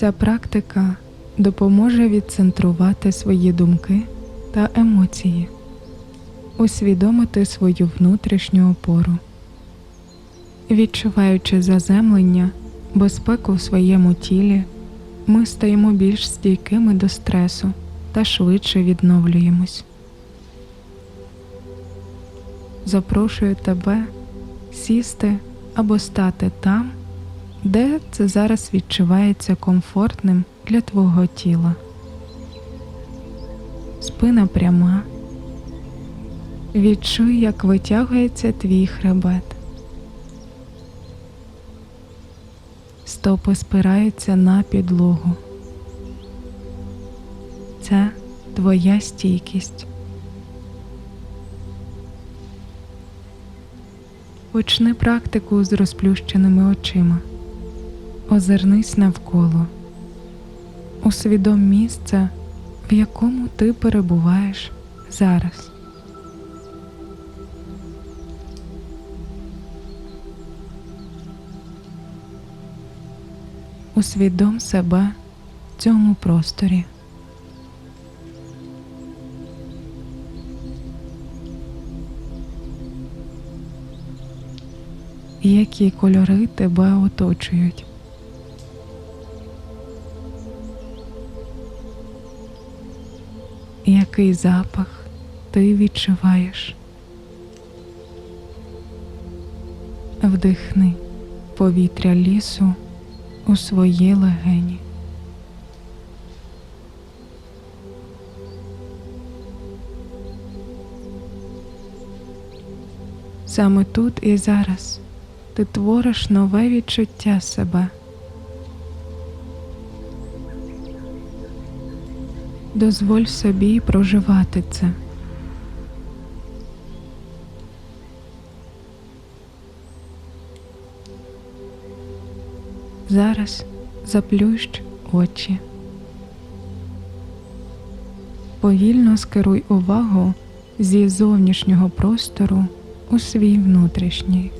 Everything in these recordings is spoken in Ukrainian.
Ця практика допоможе відцентрувати свої думки та емоції, усвідомити свою внутрішню опору, відчуваючи заземлення, безпеку в своєму тілі, ми стаємо більш стійкими до стресу та швидше відновлюємось. Запрошую тебе сісти або стати там, де це зараз відчувається комфортним для твого тіла. Спина пряма. Відчуй, як витягується твій хребет. Стопи спираються на підлогу. Це твоя стійкість. Почни практику з розплющеними очима. Озирнись навколо. Усвідом місце, в якому ти перебуваєш зараз. Усвідом себе в цьому просторі. Які кольори тебе оточують? Який запах ти відчуваєш? Вдихни повітря лісу у свої легені. Саме тут і зараз ти твориш нове відчуття себе. Дозволь собі проживати це. Зараз заплющ очі. Повільно скеруй увагу зі зовнішнього простору у свій внутрішній.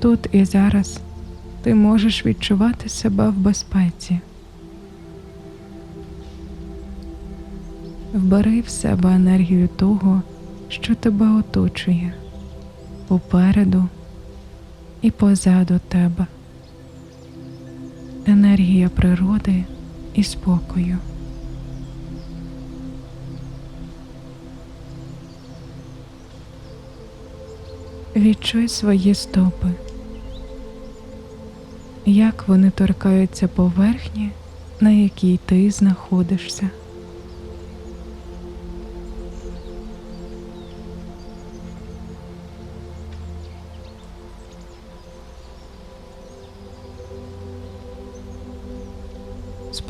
Тут і зараз ти можеш відчувати себе в безпеці. Вбери в себе енергію того, що тебе оточує попереду і позаду тебе. Енергія природи і спокою. Відчуй свої стопи, як вони торкаються поверхні, на якій ти знаходишся.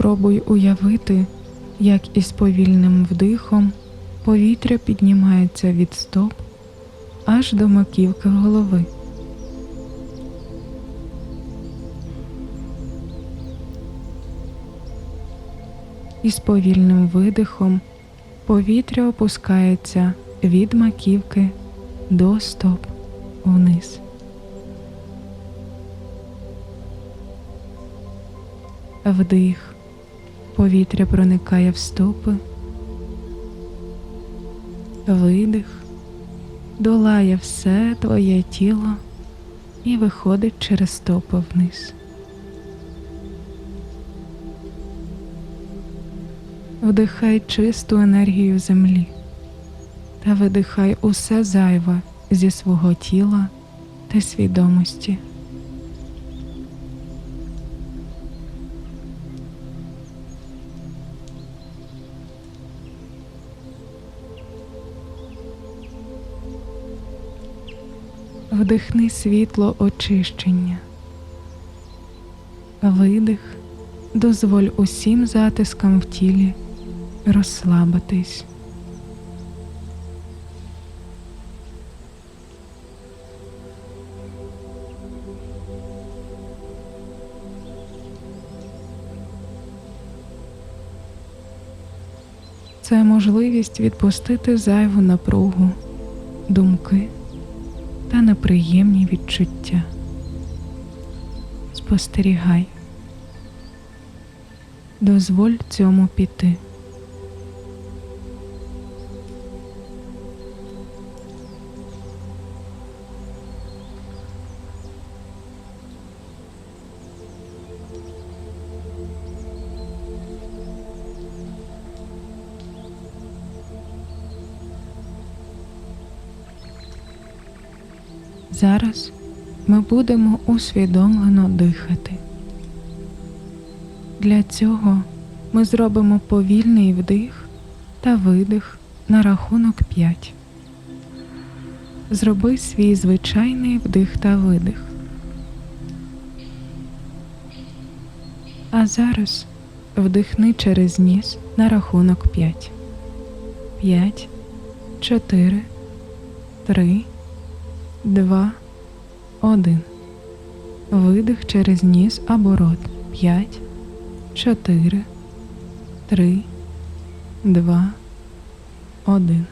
Спробуй уявити, як із повільним вдихом повітря піднімається від стоп аж до маківки голови. Із повільним видихом повітря опускається від маківки до стоп вниз. Вдих. Повітря проникає в стопи. Видих. Долає все твоє тіло і виходить через стопи вниз. Вдихай чисту енергію землі та видихай усе зайве зі свого тіла та свідомості. Вдихни світло очищення. Видих, дозволь усім затискам в тілі розслабитись. Це можливість відпустити зайву напругу, думки та неприємні відчуття. спостерігай. Дозволь цьому піти. Зараз ми будемо усвідомлено дихати. Для цього ми зробимо повільний вдих та видих на рахунок 5. Зроби свій звичайний вдих та видих. А зараз вдихни через ніс на рахунок 5. 5, 4, 3, 2, 1. Видих через ніс або рот. 5, 4, 3, 2, 1.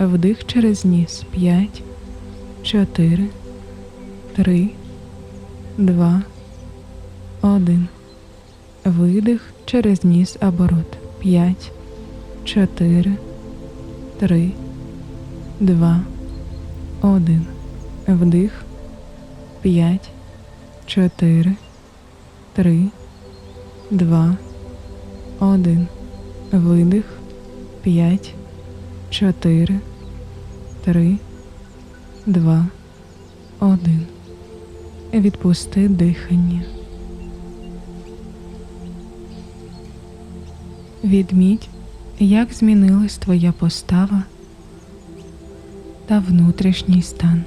Вдих через ніс. 5, 4, 3, 2, 1. Видих через ніс або рот. 5, 4, 3, 2, 1. Вдих. 5, 4, 3, 2, 1. Видих. 5, 4, 3, 2, 1. Відпусти дихання. Відміть, як змінилась твоя постава та внутрішній стан.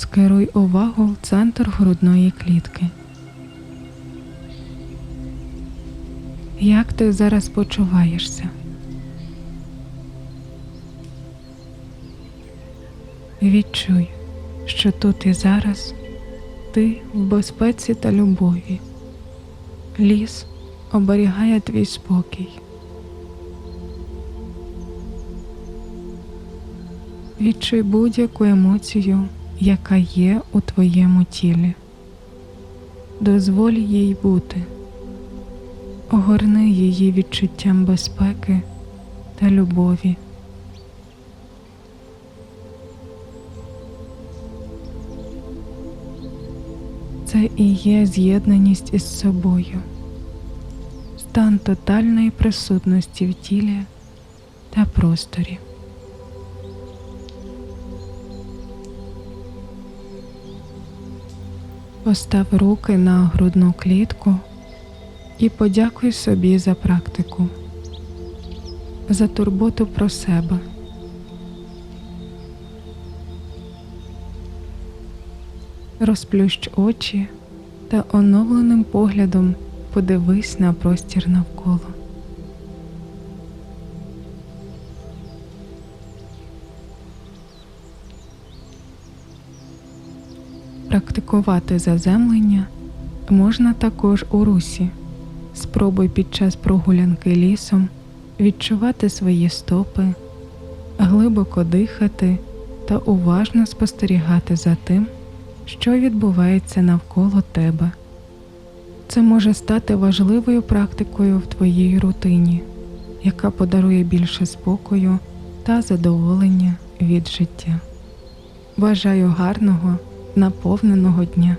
Скеруй увагу в центр грудної клітки. Як ти зараз почуваєшся? Відчуй, що тут і зараз ти в безпеці та любові. Ліс оберігає твій спокій. Відчуй будь-яку емоцію, яка є у твоєму тілі. Дозволь їй бути, огорни її відчуттям безпеки та любові. Це і є з'єднаність із собою, стан тотальної присутності в тілі та просторі. Постав руки на грудну клітку і подякуй собі за практику, за турботу про себе. Розплющ очі та оновленим поглядом подивись на простір навколо. Практикувати заземлення можна також у русі. Спробуй під час прогулянки лісом відчувати свої стопи, глибоко дихати та уважно спостерігати за тим, що відбувається навколо тебе. Це може стати важливою практикою в твоїй рутині, яка подарує більше спокою та задоволення від життя. Бажаю гарного, наповненого дня!